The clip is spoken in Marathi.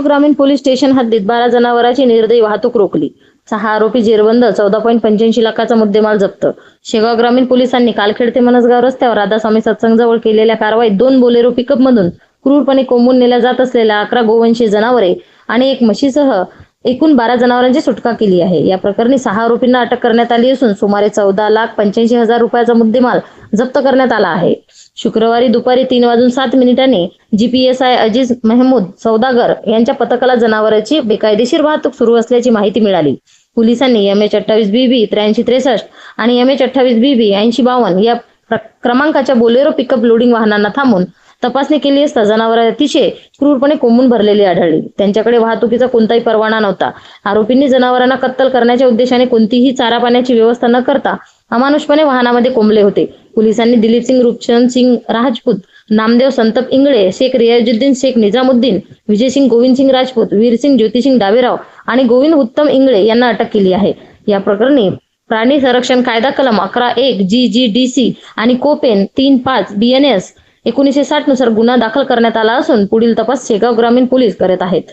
ग्रामीण पोलीस स्टेशन हद्दीत बारा जनावरांची निर्दयी वाहतूक रोखली. सहा आरोपी जेरबंद चौदा पॉईंट पंच्याऐंशी लाखाचा मुद्देमाल जप्त. शेगाव ग्रामीण पोलिसांनी कालखेड ते मनसगाव रस्त्यावर राधास्वामी सत्संगजवळ केलेल्या कारवाईत दोन बोलेरो पिकअप मधून क्रूरपणे कोंबून नेल्या जात असलेल्या अकरा गोवंशी जनावरे आणि एक म्हशीसह एकूण बारा जनावरांची सुटका केली आहे. या प्रकरणी सहा आरोपींना अटक करण्यात आली असून सुमारे चौदा लाख पंच्याऐंशी हजार रुपयाचा मुद्देमाल जप्त करण्यात आला आहे. शुक्रवारी दुपारी तीन वाजून सात मिनिटांनी जीपीएसआय अजीज महमूद सौदागर यांच्या पथकाला जनावरांची बेकायदेशीर वाहतूक सुरू असल्याची माहिती मिळाली. पोलिसांनी एम एच अठ्ठावीस बीबी त्र्याऐंशी त्रेसष्ट आणि एम एच अठ्ठावीस बीबी ऐंशी बावन्न या क्रमांकाच्या बोलेरो पिकअप लोडिंग वाहनांना थांबून तपासणी केली असता जनावर अतिशय क्रूरपणे कोंबून भरलेली आढळली. त्यांच्याकडे वाहतुकीचा कोणताही परवाना नव्हता. आरोपींनी जनावरांना कत्तल करण्याच्या उद्देशाने कोणतीही चारा पाण्याची व्यवस्था न करता अमानुषपणे वाहनामध्ये कोंबले होते. पोलिसांनी दिलीप सिंग रूपचंद सिंग राजपूत नामदेव संतप इंगळे शेख रियाजुद्दीन शेख निजामुद्दीन विजयसिंग गोविंदसिंग राजपूत वीरसिंग ज्योतिसिंग डावेराव आणि गोविंद उत्तम इंगळे यांना अटक केली आहे. या प्रकरणी प्राणी संरक्षण कायदा कलम अकरा एक जी जी डी सी आणि कोपेन तीन पाच बीएनएस एकोणीसशे साठनुसार गुन्हा दाखल करण्यात आला असून पुढील तपास शेगाव ग्रामीण पोलीस करत आहेत.